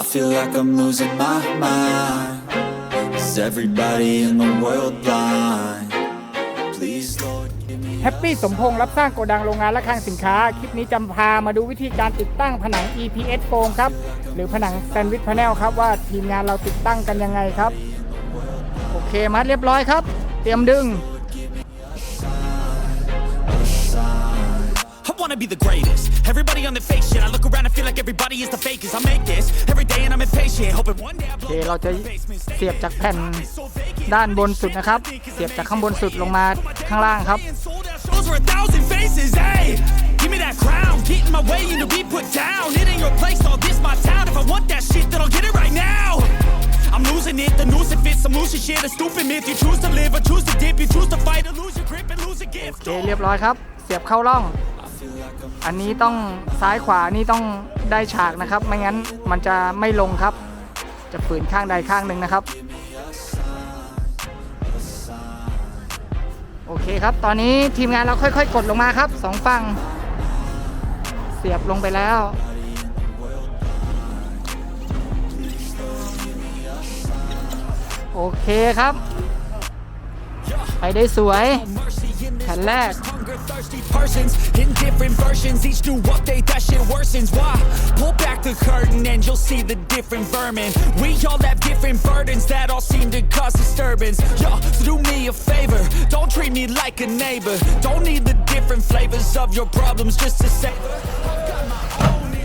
I feel like I'm losing my mind. Is everybody in the world blind? Please, Lord, give me แฮปปี้สมพงษ์รับสร้างโกดังโรงงานและคลังสินค้า คลิปนี้จำพามาดูวิธีการติดตั้งผนัง EPS โฟมครับ หรือผนังแซนด์วิชพาแนลครับ ว่าทีมงานเราติดตั้งกันยังไงครับ โอเคมัดเรียบร้อยครับ เตรียมดึง wanna be the greatest. Everybody on the fake shit. I look around and feel like everybody is the fakest. I make this every day and I'm impatient. Hoping one day I โอ blow เค up เราจะ in the basement. Stay เสียบจากแผ่น so vacant. ด้านบนสุดนะครับ เสียบจากข้างบนสุดลงมาข้างล่างครับ Being sold out shows for a thousand faces. Hey, give me that crown. Get in my way and to be put down. It ain't your place, all this my town. If I want that shit, then I'll get it right now. I'm losing it, the noose it fits. I'm losing shit, a stupid myth. You choose to live or choose to dip. You choose to fight or lose your grip and lose a โอ gift. เคเรียบร้อยครับ เสียบเข้าร่อง อันนี้ต้องซ้ายขวานี่ต้องได้ฉากนะครับ ไม่งั้นมันจะไม่ลงครับ จะฝืนข้างใดข้างหนึ่งนะครับ โอเคครับ ตอนนี้ทีมงานเราค่อย ๆ กดลงมาครับสองฝั่งเสียบลงไปแล้วโอเคครับ ไปได้สวยแผ่นแรก thirsty persons in different versions. Each new update, that shit worsens. Why? Pull back the curtain and you'll see the different vermin. We all have different burdens that all seem to cause disturbance. Yo, so do me a favor. Don't treat me like a neighbor. Don't need the different flavors of your problems just to say.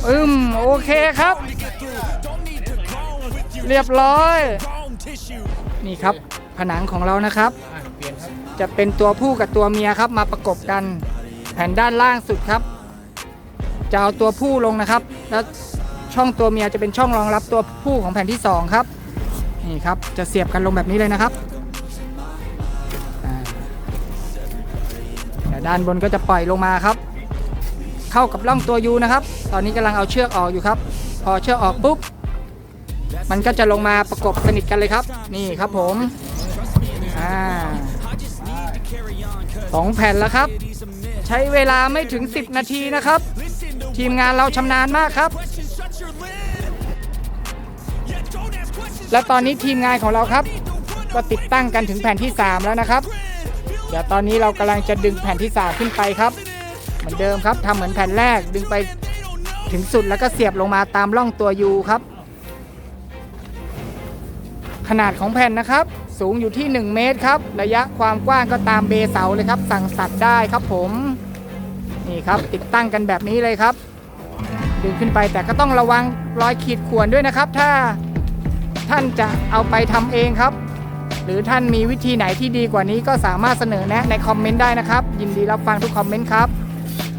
อืม โอเคครับ Don't need to groan with you. เรียบร้อย Grown tissue. นี่ครับ ผนังของเรานะครับ จะเป็นตัวผู้กับตัวเมียครับมาประกบกัน แผ่นด้านล่างสุดครับ จะเอาตัวผู้ลงนะครับ แล้วช่องตัวเมียจะเป็นช่องรองรับตัวผู้ของแผ่นที่สองครับ นี่ครับจะเสียบกันลงแบบนี้เลยนะครับแต่ด้านบนก็จะปล่อยลงมาครับ เข้ากับร่องตัวยูนะครับ ตอนนี้กำลังเอาเชือกออกอยู่ครับ พอเชือกออกปุ๊บมันก็จะลงมาประกบสนิทกันเลยครับ นี่ครับผมอ่า สองแผ่นแล้วครับ ใช้เวลาไม่ถึง 10 นาทีนะครับ ทีมงานเราชำนาญมากครับ และตอนนี้ทีมงานของเราครับ ก็ติดตั้งกันถึงแผ่นที่ 3 แล้วนะครับ เดี๋ยวตอนนี้เรากำลังจะดึงแผ่นที่ 3 ขึ้นไปครับ เหมือนเดิมครับทำเหมือนแผ่นแรกดึงไปถึงสุดแล้วก็เสียบลงมาตามร่องตัวยูครับ ขนาดของแผ่นนะครับ สูงอยู่ที่ 1 เมตรครับ ระยะความกว้างก็ตามเบเสาเลยครับ สั่งสัตัดได้ครับผม นี่ครับติดตั้งกันแบบนี้เลยครับ ดึงขึ้นไปแต่ก็ต้องระวังรอยขีดข่วนด้วยนะครับ ถ้าท่านจะเอาไปทำเองครับ หรือท่านมีวิธีไหนที่ดีกว่านี้ก็สามารถเสนอแนะในคอมเมนต์ได้นะครับ ยินดีรับฟังทุกคอมเมนต์ครับ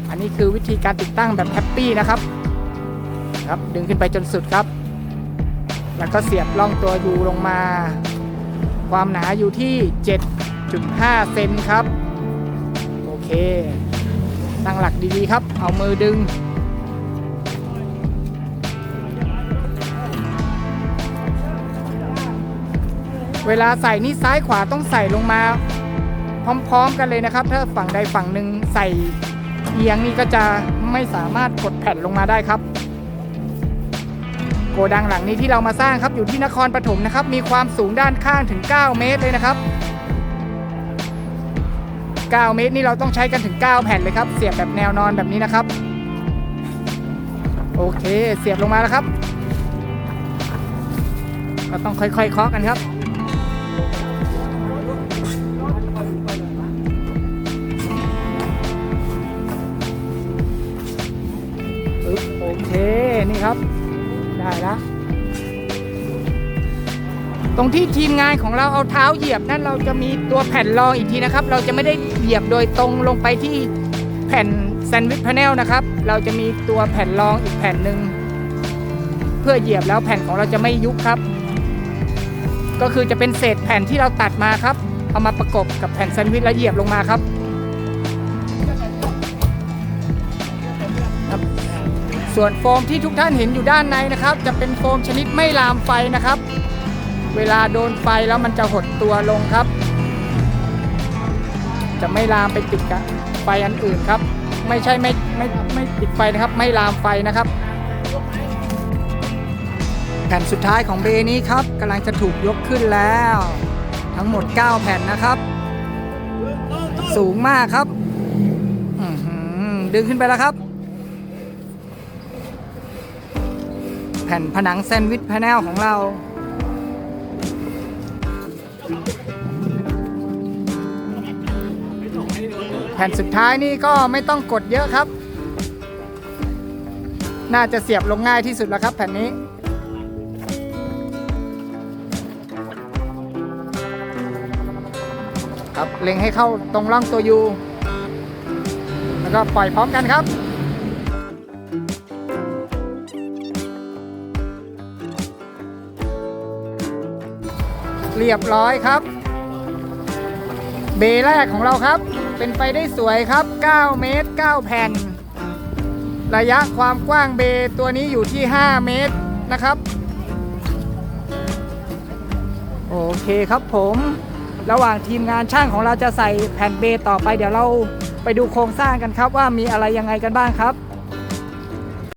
อันนี้คือวิธีการติดตั้งแบบแฮปปี้นะครับครับดึงขึ้นไปจนสุดครับ แล้วก็เสียบล่องตัวยูลงมา ความหนาอยู่ที่ 7.5 เซนครับ โอเค ตั้งหลักดีๆครับ เอามือดึง เวลาใส่นี่ซ้ายขวาต้องใส่ลงมาพร้อมๆกันเลยนะครับ ถ้าฝั่งใดฝั่งหนึ่งใส่เอียงนี่ก็จะไม่สามารถกดแผ่นลงมาได้ครับ กดังหลังนี้ที่เรามาสร้างครับอยู่ที่นครปฐมนะครับ มีความสูงด้านข้างถึง 9 เมตรเลยนะครับ 9 เมตรนี่เราต้องใช้กันถึง 9 แผ่นเลยครับ เสียบแบบแนวนอนแบบนี้นะครับ โอเค เสียบลงมาแล้วครับ ก็ต้องค่อยๆเคาะกันครับปึ๊บ ตรงที่ทีมงานของเราเอาเท้าเหยียบนั่นเราจะมีตัวแผ่นรองอีกทีนะครับ เราจะไม่ได้เหยียบโดยตรงลงไปที่แผ่นแซนด์วิชพาเนลนะครับ เราจะมีตัวแผ่นรองอีกแผ่นหนึ่งเพื่อเหยียบแล้วแผ่นของเราจะไม่ยุบครับ ก็คือจะเป็นเศษแผ่นที่เราตัดมาครับ เอามาประกบกับแผ่นแซนด์วิชแล้วเหยียบลงมาครับส่วนโฟมที่ทุกท่านเห็นอยู่ด้านในนะครับ จะเป็นโฟมชนิดไม่ลามไฟนะครับ เวลาโดนไฟแล้วมันจะหดตัวลงครับ จะไม่ลามไปติดกับไฟอันอื่นครับ ไม่ใช่ไม่ไม่ไม่ติดไฟนะครับ ไม่ลามไฟนะครับแผ่นสุดท้ายของเบนี้ครับกำลังจะถูกยกขึ้นแล้ว ทั้งหมด 9 แผ่นนะครับ สูงมากครับดึงขึ้นไปแล้วครับ แผ่นผนังแซนด์วิชแพแนลของเรา แผ่นสุดท้ายนี่ก็ไม่ต้องกดเยอะครับ น่าจะเสียบลงง่ายที่สุดแล้วครับ แผ่นนี้ครับเล็งให้เข้าตรงร่องตัวยูแล้วก็ปล่อยพร้อมกันครับ เรียบร้อยครับ เบแรกของเราครับ เป็นไปได้สวยครับ 9 เมตร 9 แผ่น ระยะความกว้างเบตัวนี้อยู่ที่ 5 เมตรนะครับ โอเคครับผม ระหว่างทีมงานช่างของเราจะใส่แผ่นเบต่อไป เดี๋ยวเราไปดูโครงสร้างกันครับว่ามีอะไรยังไงกันบ้างครับ